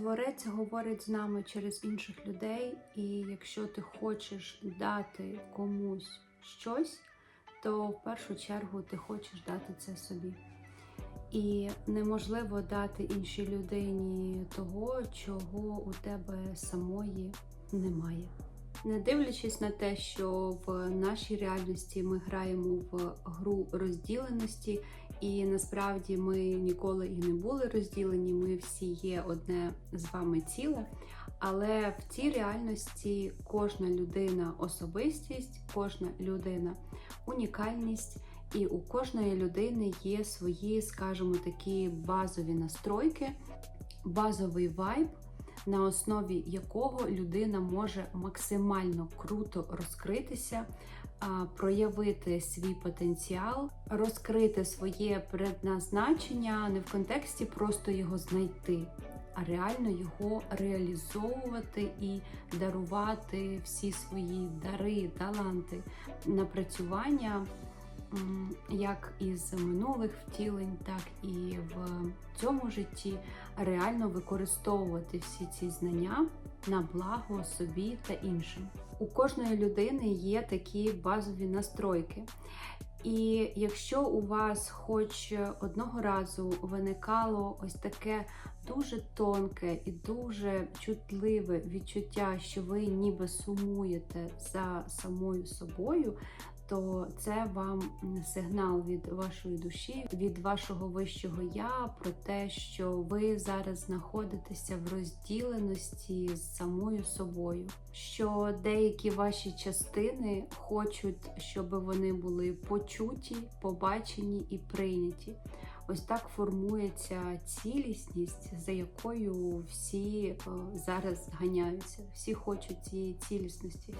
Творець говорить з нами через інших людей, і якщо ти хочеш дати комусь щось, то в першу чергу ти хочеш дати це собі. І неможливо дати іншій людині того, чого у тебе самої немає. Не дивлячись на те, що в нашій реальності ми граємо в гру розділеності, і насправді ми ніколи і не були розділені, ми всі є одне з вами ціле. Але в цій реальності кожна людина особистість, кожна людина унікальність, і у кожної людини є свої, скажімо, такі базові настройки, базовий вайб на основі якого людина може максимально круто розкритися, проявити свій потенціал, розкрити своє предназначення не в контексті просто його знайти, а реально його реалізовувати і дарувати всі свої дари, таланти, напрацювання як із минулих втілень, так і в цьому житті реально використовувати всі ці знання на благо собі та іншим. У кожної людини є такі базові настройки. І якщо у вас хоч одного разу виникало ось таке дуже тонке і дуже чутливе відчуття, що ви ніби сумуєте за самою собою, то це вам сигнал від вашої душі, від вашого вищого я про те, що ви зараз знаходитеся в розділеності з самою собою, що деякі ваші частини хочуть, щоб вони були почуті, побачені і прийняті. Ось так формується цілісність, за якою всі е, зараз ганяються, всі хочуть цієї цілісності.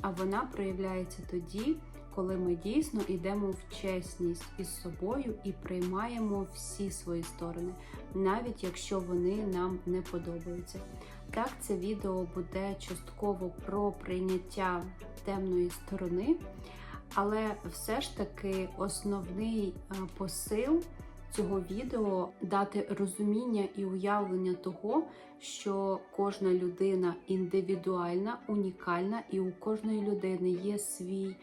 А вона проявляється тоді, коли ми дійсно йдемо в чесність із собою і приймаємо всі свої сторони, навіть якщо вони нам не подобаються. Так, це відео буде частково про прийняття темної сторони, але все ж таки основний е, посил. Цього відео дати розуміння і уявлення того, що кожна людина індивідуальна, унікальна, і у кожної людини є свій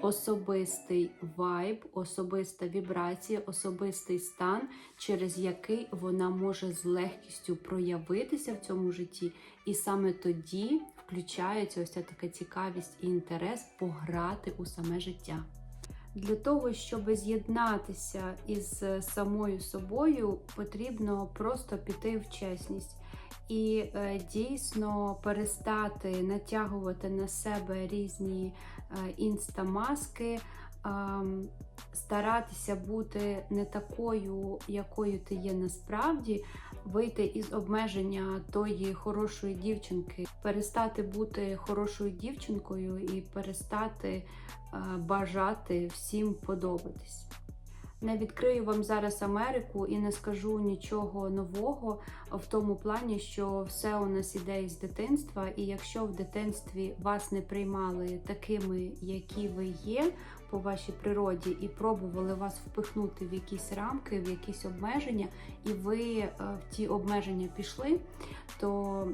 особистий вайб, особиста вібрація, особистий стан, через який вона може з легкістю проявитися в цьому житті, і саме тоді включається ось ця така цікавість і інтерес пограти у саме життя. Для того, щоб з'єднатися із самою собою, потрібно просто піти в чесність і е, дійсно перестати натягувати на себе різні інстамаски, старатися бути не такою, якою ти є насправді, вийти із обмеження тої хорошої дівчинки, перестати бути хорошою дівчинкою і перестати е, бажати всім подобатись. Не відкрию вам зараз Америку і не скажу нічого нового в тому плані, що все у нас іде із дитинства, і якщо в дитинстві вас не приймали такими, які ви є по вашій природі, і пробували вас впихнути в якісь рамки, в якісь обмеження, і ви е, в ті обмеження пішли, то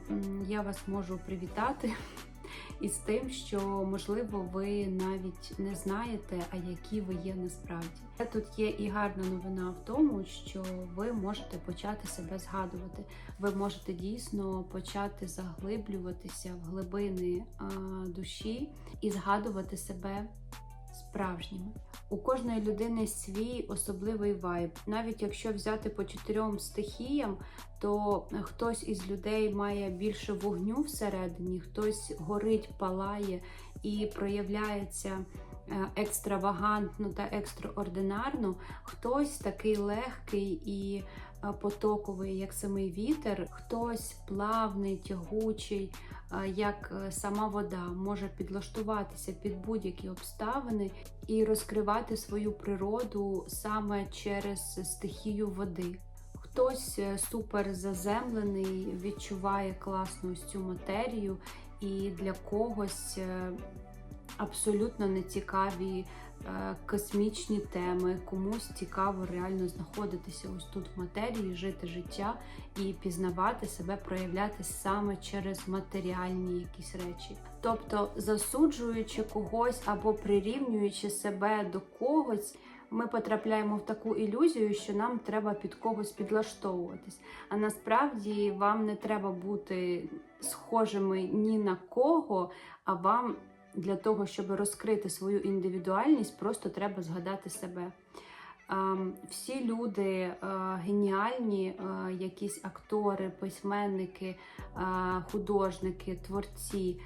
я вас можу привітати із тим, що можливо ви навіть не знаєте, а які ви є насправді. Тут є і гарна новина в тому, що ви можете почати себе згадувати. Ви можете дійсно почати заглиблюватися в глибини душі і згадувати себе справжніми. У кожної людини свій особливий вайб. Навіть якщо взяти по чотирьом стихіям, то хтось із людей має більше вогню всередині, хтось горить, палає і проявляється. Е, екстравагантно та екстраординарно, хтось такий легкий і потоковий, як самий вітер, хтось плавний, тягучий, е, як сама вода, може підлаштуватися під будь-які обставини і розкривати свою природу саме через стихію води. Хтось супер заземлений, відчуває класну цю матерію, і для когось абсолютно не цікаві е, космічні теми, комусь цікаво реально знаходитися ось тут в матерії, жити життя і пізнавати себе, проявляти саме через матеріальні якісь речі. Тобто, засуджуючи когось або прирівнюючи себе до когось. Ми потрапляємо в таку ілюзію, що нам треба під когось підлаштовуватись. А насправді вам не треба бути схожими ні на кого, а вам для того, щоб розкрити свою індивідуальність, просто треба згадати себе. Ем, Всі люди е, геніальні, е, якісь актори, письменники, е, художники, творці,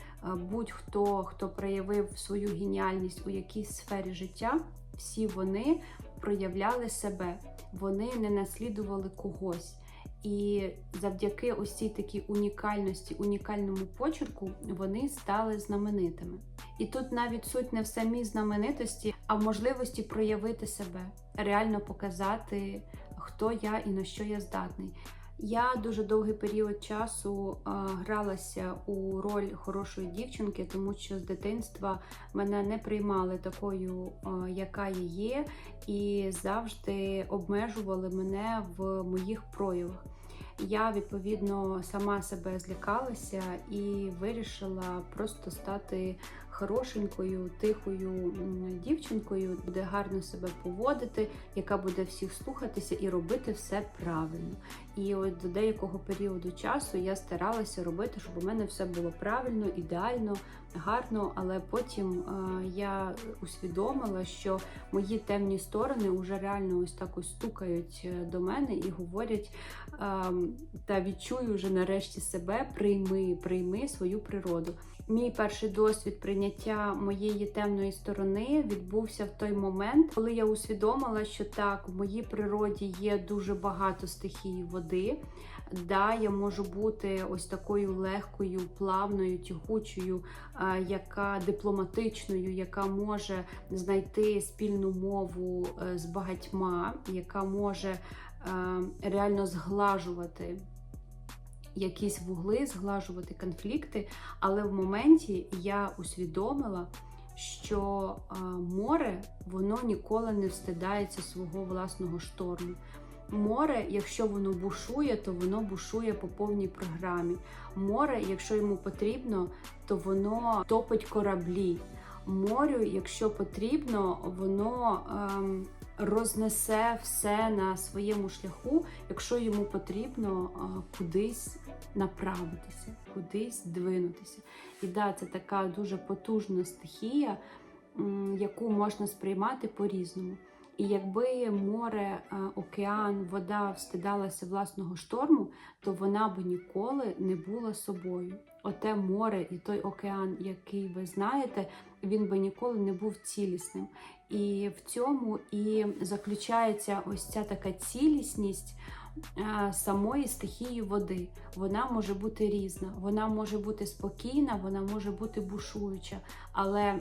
будь-хто, хто проявив свою геніальність у якійсь сфері життя, всі вони проявляли себе, вони не наслідували когось. І завдяки ось цій такій унікальності, унікальному почерку вони стали знаменитими. І тут навіть суть не в самій знаменитості, а в можливості проявити себе, реально показати, хто я і на що я здатний. Я дуже довгий період часу гралася у роль хорошої дівчинки, тому що з дитинства мене не приймали такою, яка я є, і завжди обмежували мене в моїх проявах. Я відповідно сама себе злякалася і вирішила просто стати хорошенькою, тихою дівчинкою, буде гарно себе поводити, яка буде всіх слухатися і робити все правильно. І от до деякого періоду часу я старалася робити, щоб у мене все було правильно, ідеально, гарно. Але потім е, я усвідомила, що мої темні сторони вже реально ось так ось стукають е, до мене і говорять ем, та відчую вже нарешті себе, прийми, прийми свою природу. Мій перший досвід прийняття моєї темної сторони відбувся в той момент, коли я усвідомила, що так, в моїй природі є дуже багато стихій води. Да, я можу бути ось такою легкою, плавною, тягучою, яка дипломатичною, яка може знайти спільну мову е, з багатьма, яка може е, реально зглажувати якісь вугли, зглажувати конфлікти. Але в моменті я усвідомила, що море воно ніколи не встидається свого власного шторму. Море, якщо воно бушує, то воно бушує по повній програмі. Море, якщо йому потрібно, то воно топить кораблі. Морю, якщо потрібно, воно ем, рознесе все на своєму шляху, якщо йому потрібно кудись направитися, кудись двинутися. І да, це така дуже потужна стихія, яку можна сприймати по-різному. І якби море, океан, вода встидалася власного шторму, то вона б ніколи не була собою. Оте море і той океан, який ви знаєте, він би ніколи не був цілісним. І в цьому і заключається ось ця така цілісність е, самої стихії води. Вона може бути різна, вона може бути спокійна, вона може бути бушуюча, але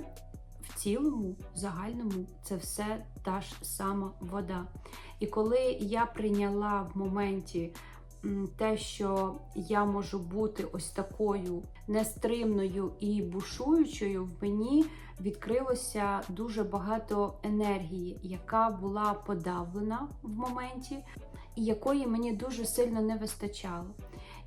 в цілому, в загальному, це все та ж сама вода. І коли я прийняла в моменті те, що я можу бути ось такою нестримною і бушуючою, в мені відкрилося дуже багато енергії, яка була подавлена в моменті, і якої мені дуже сильно не вистачало.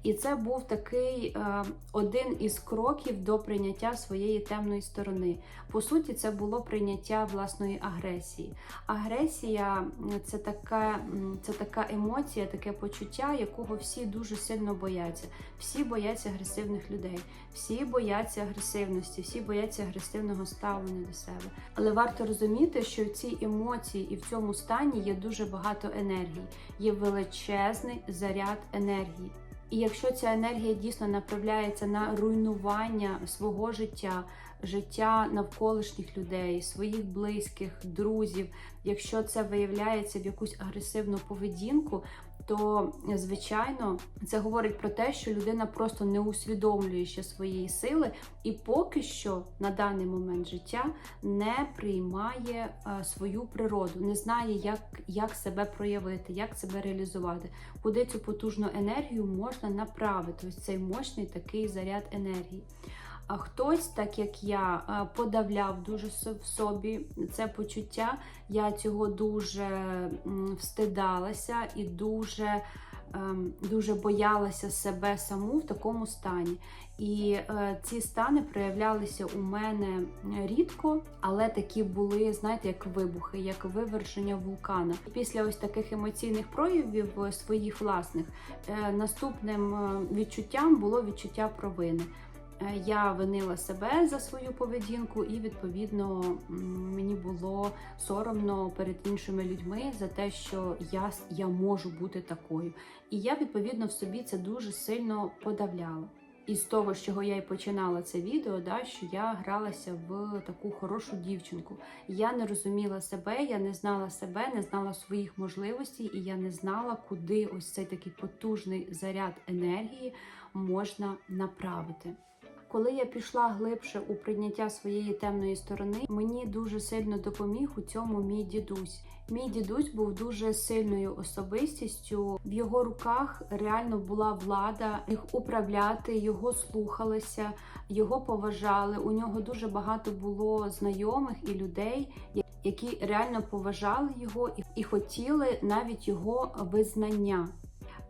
І це був такий е, один із кроків до прийняття своєї темної сторони. По суті, це було прийняття власної агресії. Агресія це така, це така емоція, таке почуття, якого всі дуже сильно бояться. Всі бояться агресивних людей, всі бояться агресивності, всі бояться агресивного ставлення до себе. Але варто розуміти, що в цій емоції і в цьому стані є дуже багато енергії, є величезний заряд енергії. І якщо ця енергія дійсно направляється на руйнування свого життя, життя навколишніх людей, своїх близьких, друзів, якщо це виявляється в якусь агресивну поведінку, то звичайно це говорить про те, що людина просто не усвідомлює ще своєї сили, і поки що на даний момент життя не приймає е, свою природу, не знає, як, як себе проявити, як себе реалізувати, куди цю потужну енергію можна направити. Ось цей мощний такий заряд енергії. А хтось, так як я, е, подавляв дуже в собі це почуття. Я цього дуже встидалася і дуже, ем, дуже боялася себе саму в такому стані. І е, ці стани проявлялися у мене рідко, але такі були, знаєте, як вибухи, як виверження вулкана. Після ось таких емоційних проявів е, своїх власних наступним відчуттям було відчуття провини. Е, Я винила себе за свою поведінку, і відповідно мені було соромно перед іншими людьми за те, що я, я можу бути такою. І я відповідно в собі це дуже сильно подавляла. І з того, з чого я і починала це відео, да, що я гралася в таку хорошу дівчинку. Я не розуміла себе, я не знала себе, не знала своїх можливостей, і я не знала, куди ось цей такий потужний заряд енергії можна направити. Коли я пішла глибше у прийняття своєї темної сторони, мені дуже сильно допоміг у цьому мій дідусь. Мій дідусь був дуже сильною особистістю. В його руках реально була влада їх управляти, його слухалися, його поважали. У нього дуже багато було знайомих і людей, які реально поважали його і, хотіли навіть його визнання.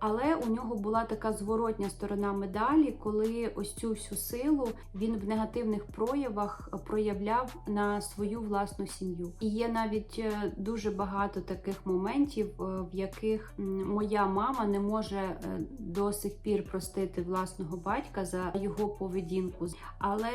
Але у нього була така зворотня сторона медалі, коли ось цю всю силу він в негативних проявах проявляв на свою власну сім'ю. І є навіть е, дуже багато таких моментів, е, в яких моя мама не може е, до сих пір простити власного батька за його поведінку. Але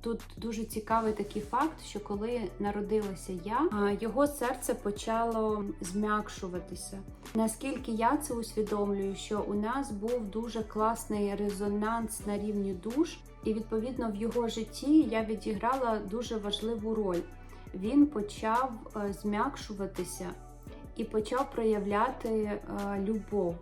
тут дуже цікавий такий факт, що коли народилася я, його серце почало зм'якшуватися. Наскільки я це усвідомлюю, що у нас був дуже класний резонанс на рівні душ, і відповідно в його житті я відіграла дуже важливу роль. Він почав е, зм'якшуватися і почав проявляти е, любов.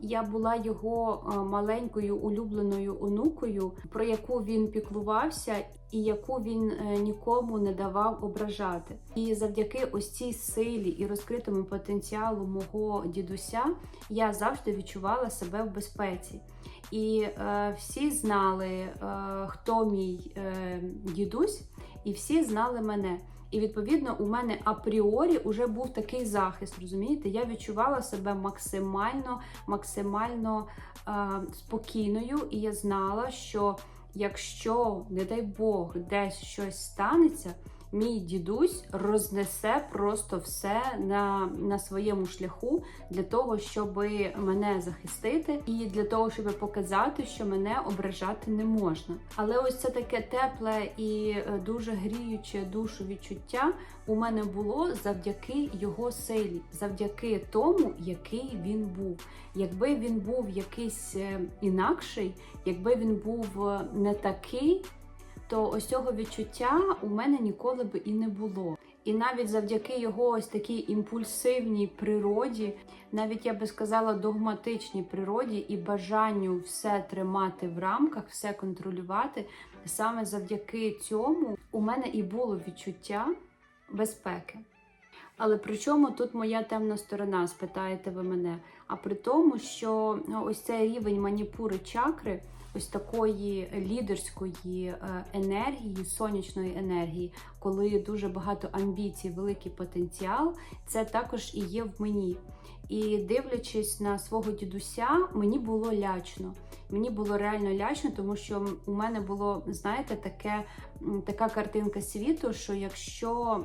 Я була його е, маленькою улюбленою онукою, про яку він піклувався і яку він е, нікому не давав ображати. І завдяки ось цій силі і розкритому потенціалу мого дідуся я завжди відчувала себе в безпеці. І е, всі знали, е, хто мій е, дідусь, і всі знали мене. І відповідно у мене апріорі вже був такий захист. Розумієте, я відчувала себе максимально, максимально е, спокійною, і я знала, що якщо, не дай Бог, десь щось станеться, мій дідусь рознесе просто все на, на своєму шляху для того, щоб мене захистити, і для того, щоб показати, що мене ображати не можна. Але ось це таке тепле і е, дуже гріюче душу відчуття у мене було завдяки його силі, завдяки тому, який він був. Якби він був якийсь е, інакший, якби він був е, не такий, то ось цього відчуття у мене ніколи б і не було. І навіть завдяки його ось такій імпульсивній природі, навіть я би сказала, догматичній природі і бажанню все тримати в рамках, все контролювати, саме завдяки цьому у мене і було відчуття безпеки. Але при чому тут моя темна сторона, спитаєте ви мене? А при тому, що ну, ось цей рівень маніпури чакри, ось такої лідерської е, енергії, сонячної енергії, коли дуже багато амбіцій, великий потенціал, це також і є в мені. І дивлячись на свого дідуся, мені було лячно. Мені було реально лячно, тому що у мене було, знаєте, таке, така картинка світу, що якщо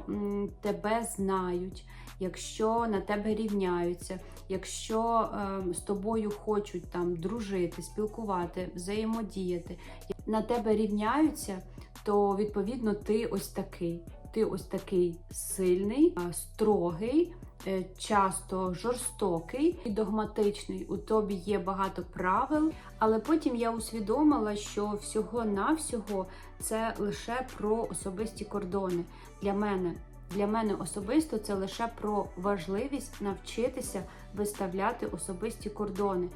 тебе знають, якщо на тебе рівняються, якщо е, з тобою хочуть там дружити, спілкувати, взаємодіяти, на тебе рівняються, то відповідно ти ось такий. Ти ось такий сильний, е, строгий, е, часто жорстокий і догматичний. У тобі є багато правил, але потім я усвідомила, що всього-навсього це лише про особисті кордони для мене. Для мене особисто це лише про важливість навчитися виставляти особисті кордони.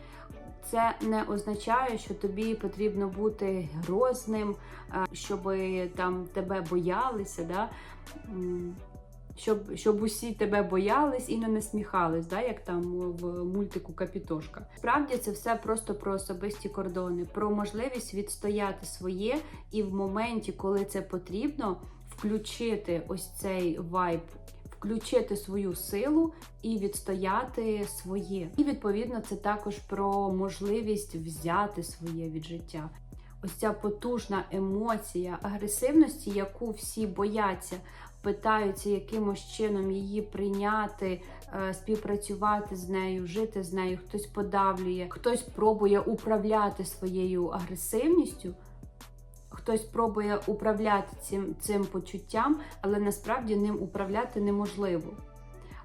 Це не означає, що тобі потрібно бути грозним, щоб там тебе боялися. Да? Щоб, щоб усі тебе боялись і не насміхались, да, як там в мультику Капітошка. Справді це все просто про особисті кордони, про можливість відстояти своє і в моменті, коли це потрібно, включити ось цей вайб. Включити свою силу і відстояти своє. І відповідно це також про можливість взяти своє від життя. Ось ця потужна емоція агресивності, яку всі бояться, питаються якимось чином її прийняти, е, співпрацювати з нею, жити з нею. Хтось подавлює, хтось пробує управляти своєю агресивністю. Хтось пробує управляти цим цим почуттям, але насправді ним управляти неможливо.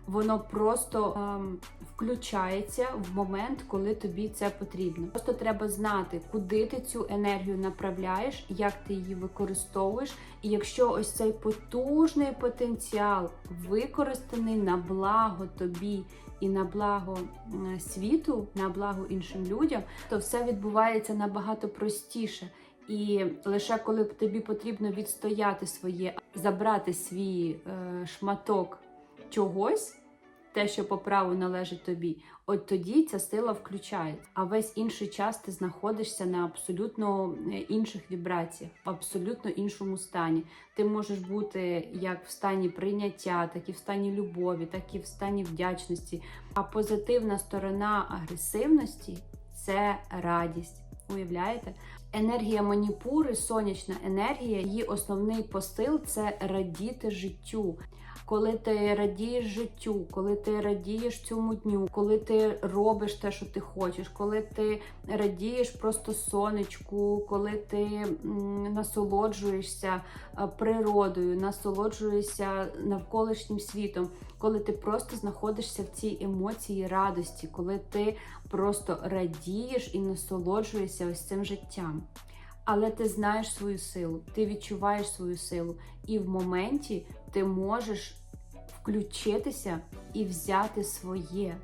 Воно просто ем, включається в момент, коли тобі це потрібно. Просто треба знати, куди ти цю енергію направляєш, як ти її використовуєш. І якщо ось цей потужний потенціал використаний на благо тобі і на благо світу, на благо іншим людям, то все відбувається набагато простіше. І лише коли тобі потрібно відстояти своє, забрати свій е, шматок чогось, те, що по праву належить тобі, от тоді ця сила включається. А весь інший час ти знаходишся на абсолютно е, інших вібраціях, в абсолютно іншому стані. Ти можеш бути як в стані прийняття, так і в стані любові, так і в стані вдячності. А позитивна сторона агресивності це радість. Уявляєте? Енергія маніпури, сонячна енергія, її основний посил це радіти життю. Коли ти радієш життю, коли ти радієш цьому дню, коли ти робиш те, що ти хочеш, коли ти радієш просто сонечку, коли ти насолоджуєшся природою, насолоджуєшся навколишнім світом, коли ти просто знаходишся в цій емоції радості, коли ти просто радієш і насолоджуєшся ось цим життям. Але ти знаєш свою силу, ти відчуваєш свою силу, і в моменті ти можеш включитися і взяти своє.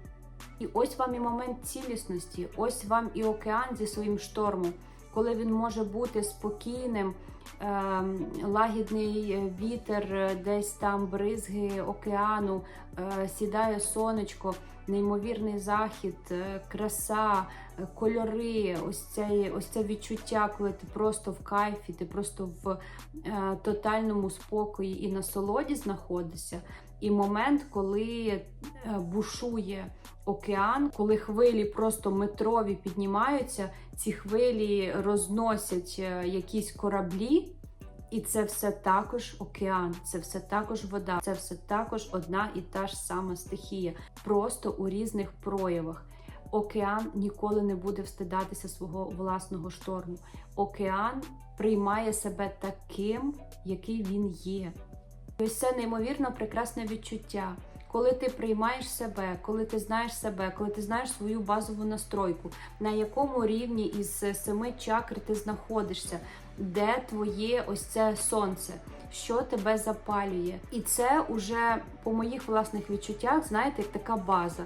І ось вам і момент цілісності, ось вам і океан зі своїм штормом, коли він може бути спокійним, ем, лагідний вітер, десь там бризги океану, е, сідає сонечко, неймовірний захід, е, краса, е, кольори, ось це, ось це відчуття, коли ти просто в кайфі, ти просто в е, тотальному спокої і насолоді знаходишся. І момент, коли е, бушує океан, коли хвилі просто метрові піднімаються, ці хвилі розносять е, якісь кораблі. І це все також океан, це все також вода, це все також одна і та ж сама стихія, просто у різних проявах. Океан ніколи не буде встидатися свого власного шторму. Океан приймає себе таким, який він є. Ось це неймовірно прекрасне відчуття. Коли ти приймаєш себе, коли ти знаєш себе, коли ти знаєш свою базову настройку, на якому рівні із семи чакр ти знаходишся, де твоє ось це сонце, що тебе запалює. І це уже по моїх власних відчуттях, знаєте, така база.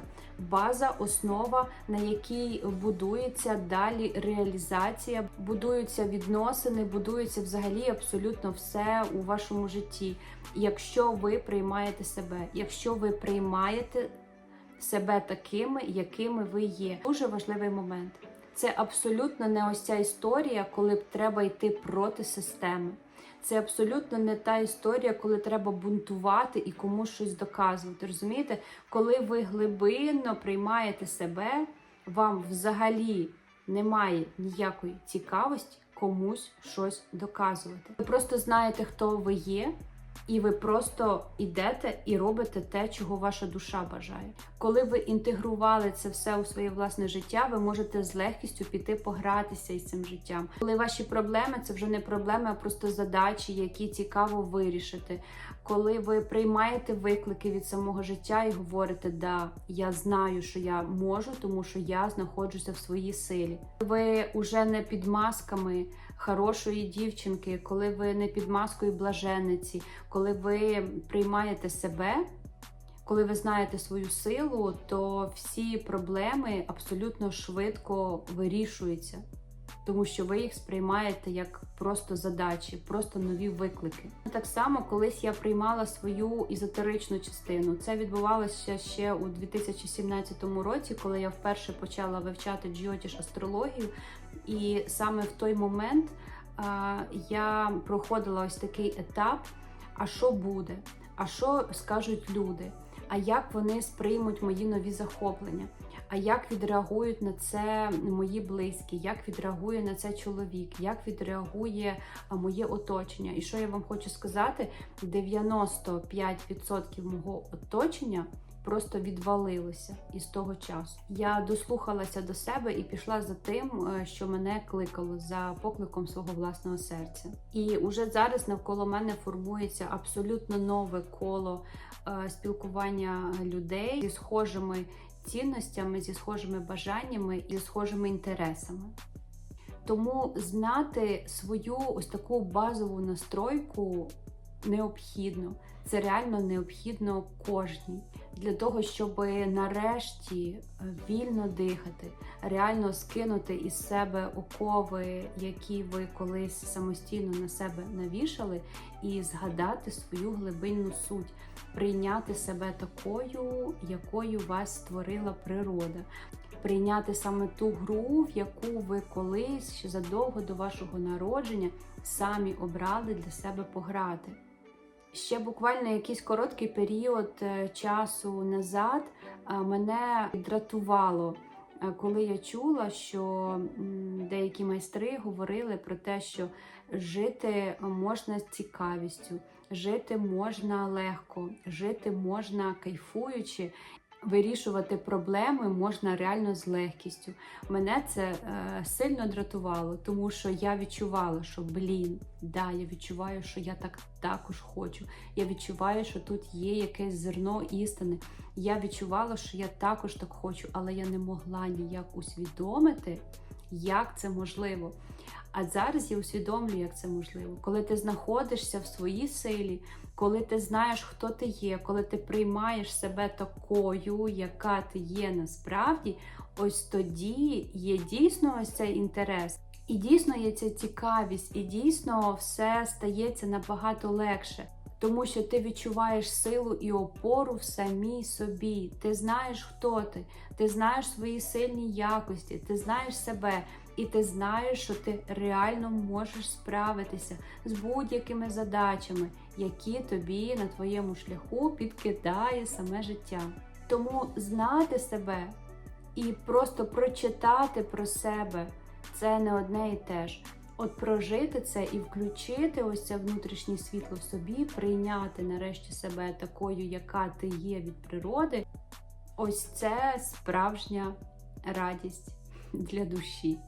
База, основа, на якій будується далі реалізація, будуються відносини, будується взагалі абсолютно все у вашому житті. Якщо ви приймаєте себе, якщо ви приймаєте себе такими, якими ви є, дуже важливий момент. Це абсолютно не ось ця історія, коли б треба йти проти системи. Це абсолютно не та історія, коли треба бунтувати і комусь щось доказувати. Розумієте, коли ви глибинно приймаєте себе, вам взагалі немає ніякої цікавості комусь щось доказувати. Ви просто знаєте, хто ви є. І ви просто йдете і робите те, чого ваша душа бажає. Коли ви інтегрували це все у своє власне життя, ви можете з легкістю піти погратися із цим життям. Коли ваші проблеми це вже не проблеми, а просто задачі, які цікаво вирішити. Коли ви приймаєте виклики від самого життя і говорите, да, я знаю, що я можу, тому що я знаходжуся в своїй силі. Ви вже не під масками хорошої дівчинки, коли ви не під маскою блаженниці, коли ви приймаєте себе, коли ви знаєте свою силу, то всі проблеми абсолютно швидко вирішуються. Тому що ви їх сприймаєте як просто задачі, просто нові виклики. Так само, колись я приймала свою ізотеричну частину. Це відбувалося ще у 2017 році, коли я вперше почала вивчати джйотіш астрологію, і саме в той момент а, я проходила ось такий етап. А що буде? А що скажуть люди? А як вони сприймуть мої нові захоплення? А як відреагують на це мої близькі? Як відреагує на це чоловік? Як відреагує моє оточення? І що я вам хочу сказати? 95% мого оточення просто відвалилося із того часу. Я дослухалася до себе і пішла за тим, е, що мене кликало за покликом свого власного серця. І уже зараз навколо мене формується абсолютно нове коло е, спілкування людей зі схожими цінностями, зі схожими бажаннями і схожими інтересами. Тому знати свою ось таку базову настройку необхідно. Це реально необхідно кожній для того, щоб нарешті вільно дихати, реально скинути із себе окови, які ви колись самостійно на себе навішали, і згадати свою глибинну суть, прийняти себе такою, якою вас створила природа. Прийняти саме ту гру, в яку ви колись ще задовго до вашого народження самі обрали для себе пограти. Ще буквально якийсь короткий період е, часу назад е, мене дратувало, е, коли я чула, що деякі майстри говорили про те, що жити можна з цікавістю, жити можна легко, жити можна кайфуючи. Вирішувати проблеми можна реально з легкістю. Мене це е, сильно дратувало, тому що я відчувала, що блін, да, я відчуваю, що я так також хочу. Я відчуваю, що тут є якесь зерно істини. Я відчувала, що я також так хочу, але я не могла ніяк усвідомити, як це можливо. А зараз я усвідомлюю, як це можливо, коли ти знаходишся в своїй силі, коли ти знаєш, хто ти є, коли ти приймаєш себе такою, яка ти є насправді, ось тоді є дійсно ось цей інтерес. І дійсно є ця цікавість, і дійсно все стається набагато легше. Тому що ти відчуваєш силу і опору в самій собі. Ти знаєш, хто ти, ти знаєш свої сильні якості, ти знаєш себе, і ти знаєш, що ти реально можеш справитися з будь-якими задачами, які тобі на твоєму шляху підкидає саме життя. Тому знати себе і просто прочитати про себе це не одне і те ж. От прожити це і включити ось це внутрішнє світло в собі, прийняти нарешті себе такою, яка ти є від природи. Ось це справжня радість для душі.